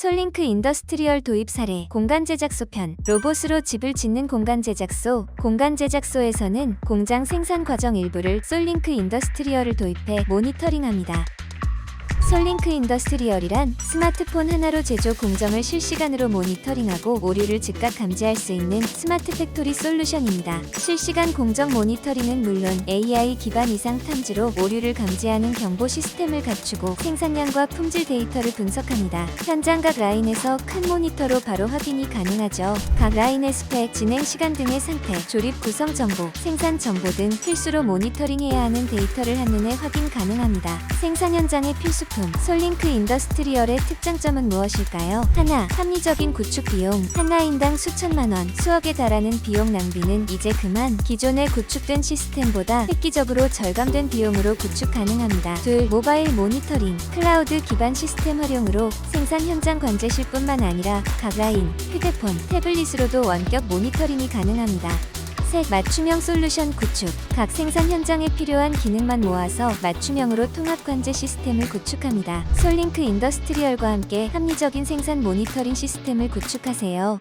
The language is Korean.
솔링크 인더스트리얼 도입 사례 공간 제작소 편 로봇으로 집을 짓는 공간 제작소 공간 제작소에서는 공장 생산 과정 일부를 솔링크 인더스트리얼을 도입해 모니터링합니다. 솔링크 인더스트리얼이란 스마트폰 하나로 제조 공정을 실시간으로 모니터링하고 오류를 즉각 감지할 수 있는 스마트 팩토리 솔루션입니다. 실시간 공정 모니터링은 물론 AI 기반 이상 탐지로 오류를 감지하는 경보 시스템을 갖추고 생산량과 품질 데이터를 분석합니다. 현장 각 라인에서 큰 모니터로 바로 확인이 가능하죠. 각 라인의 스펙, 진행 시간 등의 상태, 조립 구성 정보, 생산 정보 등 필수로 모니터링해야 하는 데이터를 한눈에 확인 가능합니다. 생산 현장의 필수 품 솔링크 인더스트리얼의 특장점은 무엇일까요? 하나, 합리적인 구축 비용 한 라인당 수천만 원, 수억에 달하는 비용 낭비는 이제 그만 기존의 구축된 시스템보다 획기적으로 절감된 비용으로 구축 가능합니다. 둘, 모바일 모니터링 클라우드 기반 시스템 활용으로 생산 현장 관제실뿐만 아니라 각 라인, 휴대폰, 태블릿으로도 원격 모니터링이 가능합니다. 셋, 맞춤형 솔루션 구축. 각 생산 현장에 필요한 기능만 모아서 맞춤형으로 통합 관제 시스템을 구축합니다. 솔링크 인더스트리얼과 함께 합리적인 생산 모니터링 시스템을 구축하세요.